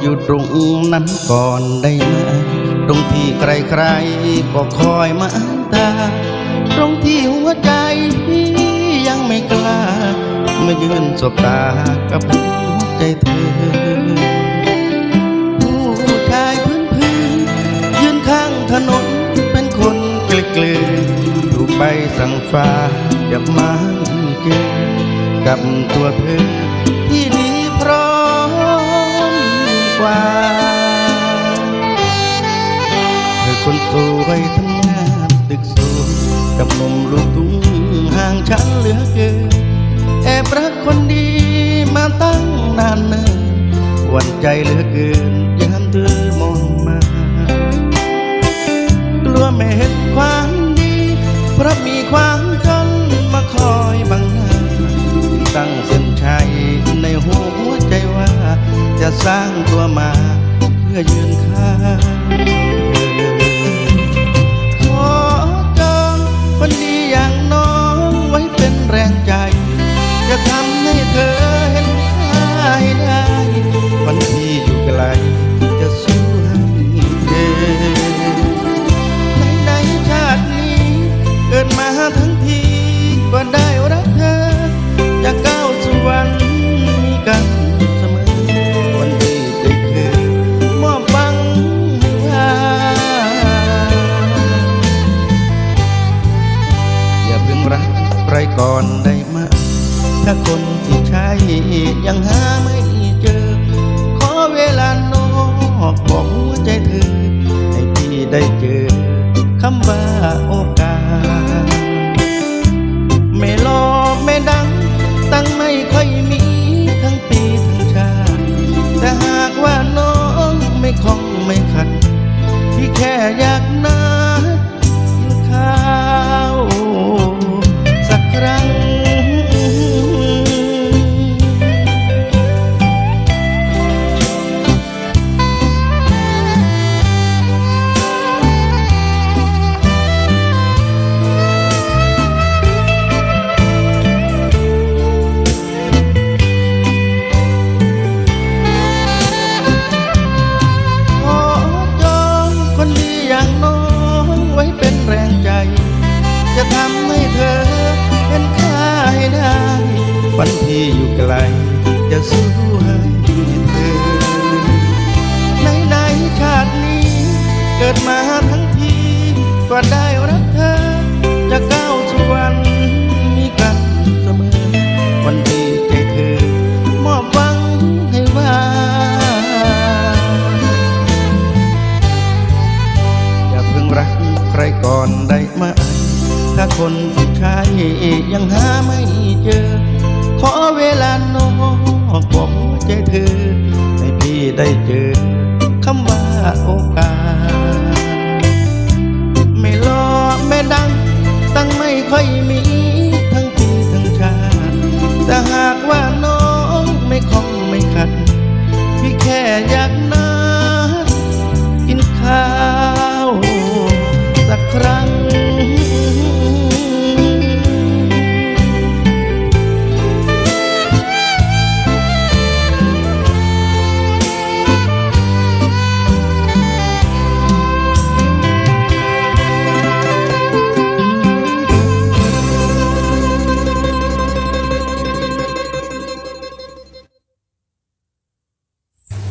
อยู่ตรงนั้นก่อนได้ไหมตรงที่ใครๆก็คอยมาตา ตรงที่หัวใจพี่ยังไม่กล้ามายืนสบตากับหัวใจเธอ ผู้ชายพื้นพื้นๆยืนข้างถนนเป็นคนเกลือเกลือดูไปสั่งฟ้าจะมาเจอกับตัวเธอ วาเธอคนสวยทำงานตึกสูงกับมุมลูกทุ่งห่างฉันเหลือเกินแอบรักคนดีมาตั้งนานเนิ่นหวันใจเหลือเกิน จะสร้างตัวมา เพื่อยืนข้าง คนที่ใช่ยังหาไม่ วันที่อยู่ไกลจะสู้ให้เธอในในชาตินี้ เกิดมาทั้งทีก็ได้รักเธอ จะก้าวสู่วันมีกันเสมอ วันที่ใจเธอ มอบหวังให้ว่าอย่าเพิ่งรักใครก่อนได้ไหมถ้าคนที่ใช่ยังหาไม่เจอขอ เวลานองบอกหัวใจเธอให้พี่ได้เจอคำว่าโอกาส ไม่รอไม่ดัง ตั้งไม่ค่อยมีทั้งปีทั้งชาติแต่หากว่าน้องไม่คล่องไม่ขัด พี่แค่อยาก